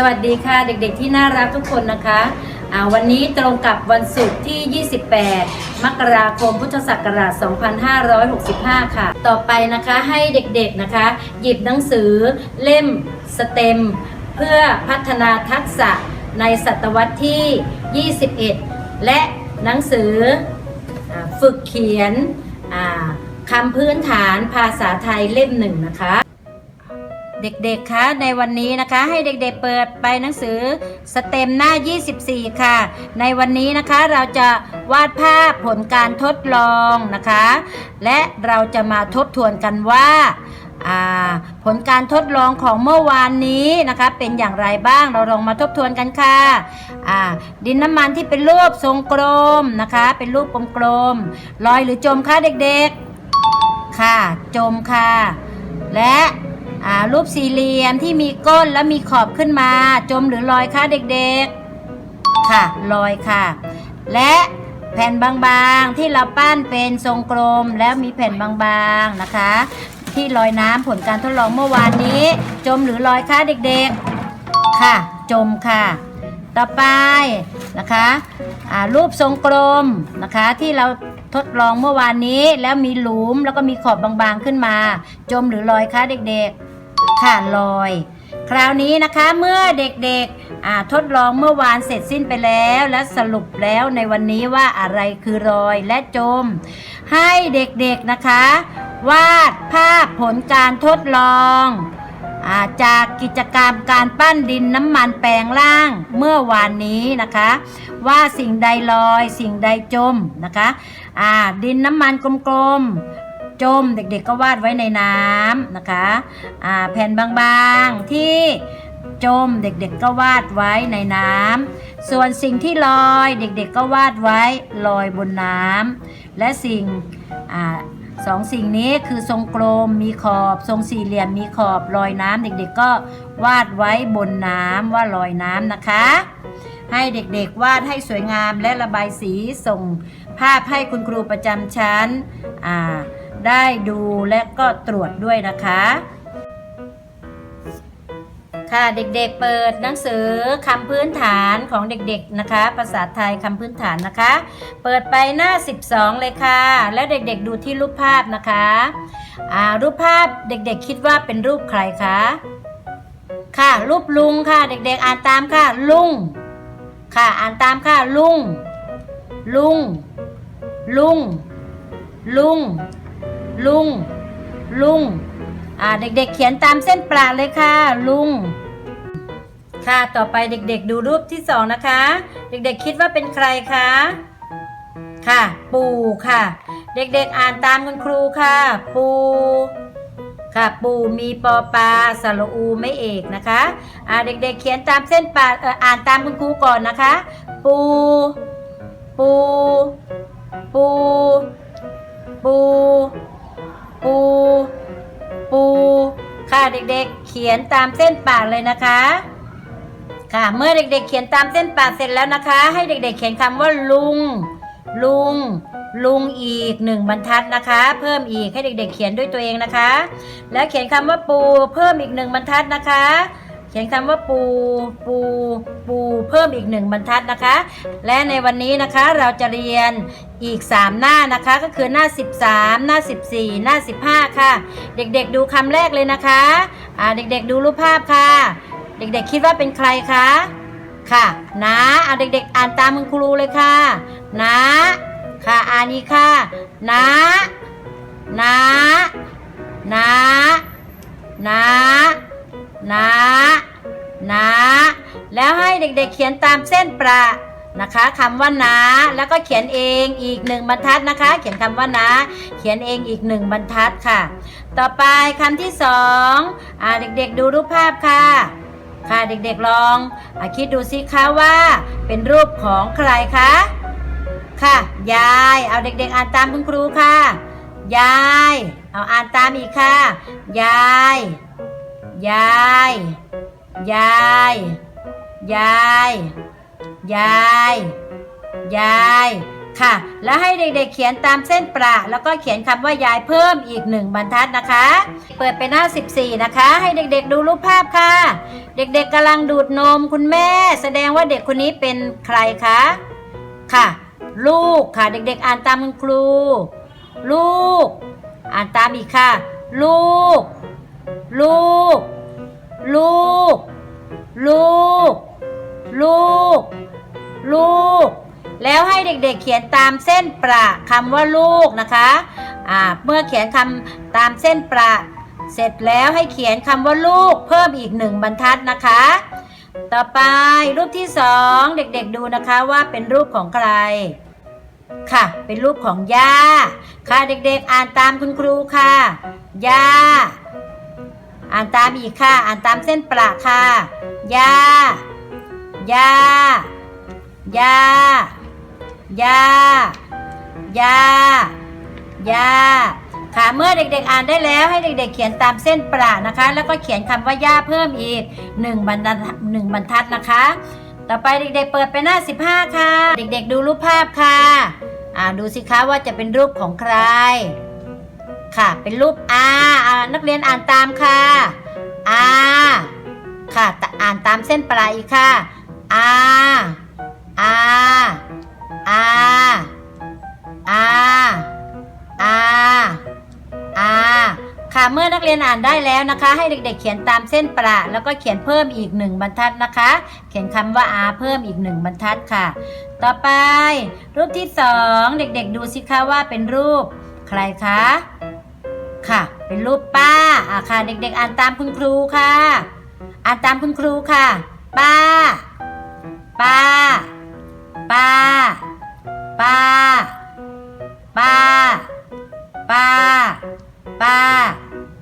สวัสดีค่ะเด็กๆที่น่ารักทุกคนนะคะวันนี้ตรงกับวันศุกร์ที่ 28 มกราคมพุทธศักราช 2565 ค่ะ ต่อไปนะคะให้เด็กๆนะคะ หยิบหนังสือเล่มสเต็ม เพื่อพัฒนาทักษะในศตวรรษที่ 21 และหนังสืออฝึกเขียนคำพื้นฐานภาษาไทยเล่มหนึ่งนะคะ เด็กๆ คะในวันนี้นะคะให้เด็กๆเปิดไปหนังสือสเต็มหน้า 24 ค่ะ ในวันนี้นะคะเราจะวาดภาพผลการทดลองนะคะ และเราจะมาทบทวนกันว่าผลการทดลองของเมื่อวานนี้นะคะเป็นอย่างไรบ้างเราลองมาทบทวนกันค่ะดินน้ำมันที่เป็นรูปทรงกลมนะคะ เป็นรูปกลมๆลอยหรือจมคะเด็กๆ ค่ะจมค่ะ และ รูปสี่เหลี่ยมที่มีก้นและมีขอบขึ้นมา จมหรือลอยคะเด็กๆ ค่ะ ลอยค่ะ และแผ่นบางๆที่เราปั้นเป็นทรงกลมแล้วมีแผ่นบางๆนะคะ ที่ลอยน้ำผลการทดลองเมื่อวานนี้ จมหรือลอยคะเด็กๆ ค่ะ จมค่ะ ต่อไปนะคะรูปทรงกลมนะคะที่เราทดลองเมื่อวานนี้แล้วมีหลุมแล้วก็มีขอบบางๆขึ้นมา จมหรือลอยคะเด็กๆ ค่ะลอย คราวนี้นะคะเมื่อเด็กๆทดลองเมื่อวานเสร็จสิ้นไปแล้ว และสรุปแล้วในวันนี้ว่าอะไรคือรอยและจม ให้เด็กๆนะคะ วาดภาพผลการทดลองอาจากกิจกรรมการปั้นดินน้ำมันแปลงร่างเมื่อวานนี้นะคะ ว่าสิ่งใดลอยสิ่งใดจมนะคะดินน้ำมันกลมๆ จมเด็กๆก็วาดไว้ในน้ำนะคะอ่าแผ่นบางๆที่จมเด็กๆก็วาดไว้ในน้ำส่วนสิ่งที่ลอยเด็กๆก็วาดไว้ลอยบนน้ำและสิ่งอสองสิ่งนี้คือทรงกลมมีขอบ ทรงสี่เหลี่ยมมีขอบลอยน้ำเด็กๆก็วาดไว้บนน้ำว่าลอยน้ำนะคะ ให้เด็กๆวาดให้สวยงามและระบายสีส่งภาพให้คุณครูประจำชั้นอ่า ได้ดูและก็ตรวจด้วยนะคะ ค่ะเด็กๆเปิดหนังสือคำพื้นฐานของเด็กๆนะคะ ภาษาไทยคำพื้นฐานนะคะ เปิดไปหน้า 12 เลยค่ะ แล้วเด็กๆดูที่รูปภาพนะคะอ่ารูปภาพเด็กๆคิดว่าเป็นรูปใครคะค่ะ รูปลุงค่ะ เด็กๆอ่านตามค่ะ ลุงค่ะอ่านตามค่ะลุงลุงลุงลุง ลุง ลุง อ่าเด็กๆ เขียนตามเส้นประเลยค่ะ ลุง ค่ะต่อไปเด็กๆ ดูรูปที่สองนะคะ เด็กๆคิดว่าเป็นใครคะค่ะ ปู่ค่ะ เด็กๆอ่านตามคุณครูค่ะ ปู่ค่ะปู่มีปอปลาสระอูไม่เอกนะคะอ่าเด็กๆ เขียนตามเส้นปลาเอ่ออ่านตามคุณครูก่อนนะคะ ปูปูปูปู ปูปูค่ะเด็กๆ เขียนตามเส้นปากเลยนะคะ ค่ะเมื่อเด็กๆ เขียนตามเส้นปากเสร็จแล้วนะคะ ให้เด็ก ๆ เขียนคำว่าลุง ลุง ลุงอีกหนึ่งบรรทัดนะคะ เพิ่มอีกให้เด็ก ๆ เขียนด้วยตัวเองนะคะ แล้วเขียนคำว่าปูเพิ่มอีกหนึ่งบรรทัดนะคะ เขียนคำว่าปูปูปูเพิ่มอีกหนึ่งบรรทัดนะคะ และในวันนี้นะคะเราจะเรียนอีก 3 หน้านะคะก็คือหน้า 13 หน้า 14 หน้า 15 ค่ะ เด็กๆดูคำแรกเลยนะคะอ่าเด็กๆดูรูปภาพค่ะ เด็กๆคิดว่าเป็นใครคะค่ะนะเอาเด็กๆ อ่านตามคุณครูเลยค่ะนะค่ะอ่านนี้ค่ะนะนะนะนะ นะนะแล้วให้เด็กๆเขียนตามเส้นประนะคะคำว่านะแล้วก็เขียนเองอีกหนึ่งบรรทัดนะคะ เขียนคำว่านะเขียนเองอีกหนึ่งบรรทัดค่ะ ต่อไปคำที่สองอ่าเด็กๆดูรูปภาพค่ะ ค่ะเด็กๆลองอคิดดูสิคะว่า เป็นรูปของใครคะค่ะ ยายเอาเด็กๆ อ่านตามคุณครูค่ะ ยาย เอาอ่านตามอีกค่ะ ยาย ยาย ยาย ยาย ยาย ยาย ค่ะ แล้วให้เด็กๆเขียนตามเส้นประแล้วก็เขียนคำว่ายายเพิ่มอีกหนึ่งบรรทัดนะคะ เปิดไปหน้า 14 นะคะ ให้เด็กๆดูรูปภาพค่ะ เด็กๆกำลังดูดนมคุณแม่ แสดงว่าเด็กคนนี้เป็นใครคะ ค่ะ ลูกค่ะ เด็กๆอ่านตามคุณครู ลูก อ่านตามอีกค่ะ ลูก ลูก ลูก ลูก ลูก ลูก แล้วให้เด็กๆเขียนตามเส้นประคำว่าลูกนะคะอ่าเมื่อเขียนคำตามเส้นประ เสร็จแล้วให้เขียนคำว่าลูก เพิ่มอีกหนึ่งบรรทัดนะคะ ต่อไปรูปที่สองเด็กๆดูนะคะว่าเป็นรูปของใครค่ะ เป็นรูปของย่า ค่ะเด็กๆ อ่านตามคุณครูค่ะ ย่า อ่านตามอีกค่ะ อ่านตามเส้นประค่ะยายายายายายาค่ะ เมื่อเด็กๆอ่านได้แล้วให้เด็กๆ เขียนตามเส้นประนะคะ แล้วก็เขียนคำว่าย่าเพิ่มอีก1บรรทัดหนึ่งบรรทัดนะคะ ต่อไปเด็กๆเปิดไปหน้า 15 ค่ะ เด็กๆดูรูปภาพค่ะ อ่าดูสิคะว่าจะเป็นรูปของใคร ค่ะ เป็นรูปอาอานักเรียนอ่านตามค่ะอาค่ะแต่อ่านตามเส้นปลายอีกค่ะอาอาอาอาอาอาค่ะเมื่อนักเรียนอ่านได้แล้วนะคะ ให้เด็กๆ เขียนตามเส้นประแล้วก็เขียนเพิ่มอีกหนึ่งบรรทัดนะคะ เขียนคำว่าอาเพิ่มอีกหนึ่งบรรทัดค่ะ ต่อไป รูปที่สองเด็กๆ ดูสิคะว่าเป็นรูปใครคะ ค่ะ เป็นรูปป้าอะค่ะเด็กๆ อ่านตามคุณครูค่ะ อ่านตามคุณครูค่ะ ป้า ป้า ป้า ป้า ป้า ป้า ป้า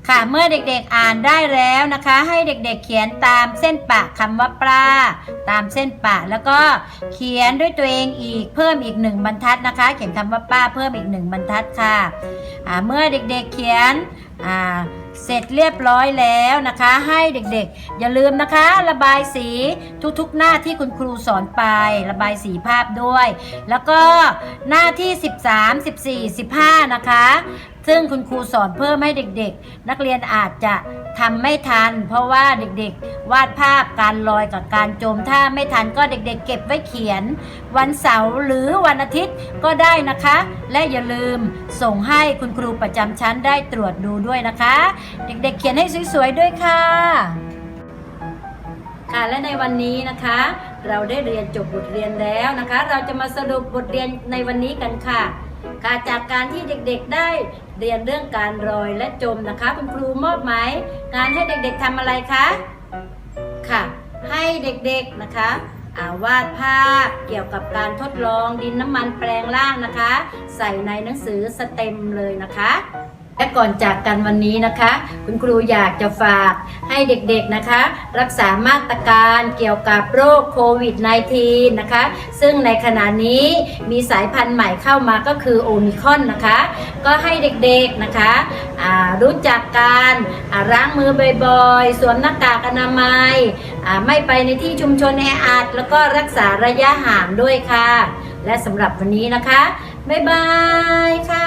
ค่ะ เมื่อเด็กๆ อ่านได้แล้วนะคะ ให้เด็กๆ เขียนตามเส้นปะคำว่าปลาตามเส้นปะแล้วก็เขียนด้วยตัวเองอีกเพิ่มอีกหนึ่งบรรทัดนะคะ เขียนคำว่าป้าเพิ่มอีกหนึ่งบรรทัดค่ะ เมื่อเด็กๆเขียนเสร็จเรียบร้อยแล้วนะคะ ให้เด็กๆ อย่าลืมนะคะ ระบายสีทุกๆหน้าที่คุณครูสอนไป ระบายสีภาพด้วย แล้วก็หน้าที่ 13 14 15 นะคะ ซึ่งคุณครูสอนเพิ่มให้เด็กๆ นักเรียนอาจจะ ทำไม่ทัน เพราะว่าเด็กๆ วาดภาพการลอยกับการจม ถ้าไม่ทันก็เด็กๆ เก็บไว้เขียน วันเสาร์หรือวันอาทิตย์ก็ได้นะคะ และอย่าลืมส่งให้คุณครูประจำชั้นได้ตรวจดูด้วยนะคะ เด็กๆ เขียนให้สวยๆด้วยค่ะค่ะและในวันนี้นะคะ เราได้เรียนจบบทเรียนแล้วนะคะ เราจะมาสรุปบทเรียนในวันนี้กันค่ะ ค่ะจากการที่เด็กๆได้เรียนเรื่องการรอยและจมนะคะ คุณครูมอบหมายงานให้เด็กๆทำอะไรคะค่ะ ให้เด็กๆนะคะอาวาดภาพเกี่ยวกับการทดลองดินน้ำมันแปลงร่างนะคะ ใส่ในหนังสือสเต็มเลยนะคะ และก่อนจากกันวันนี้นะคะ คุณครูอยากจะฝากให้เด็กๆนะคะ รักษามาตรการเกี่ยวกับโรคโควิด -19 นะคะ ซึ่งในขณะนี้มีสายพันธุ์ใหม่เข้ามาก็คือโอมิคอนนะคะ ก็ให้เด็กๆนะคะรู้จักการล้างมือบ่อยๆ สวมหน้ากากอนามัย ไม่ไปในที่ชุมชนแออัดแล้วก็รักษาระยะห่างด้วยค่ะ และสำหรับวันนี้นะคะ บ๊ายบายค่ะ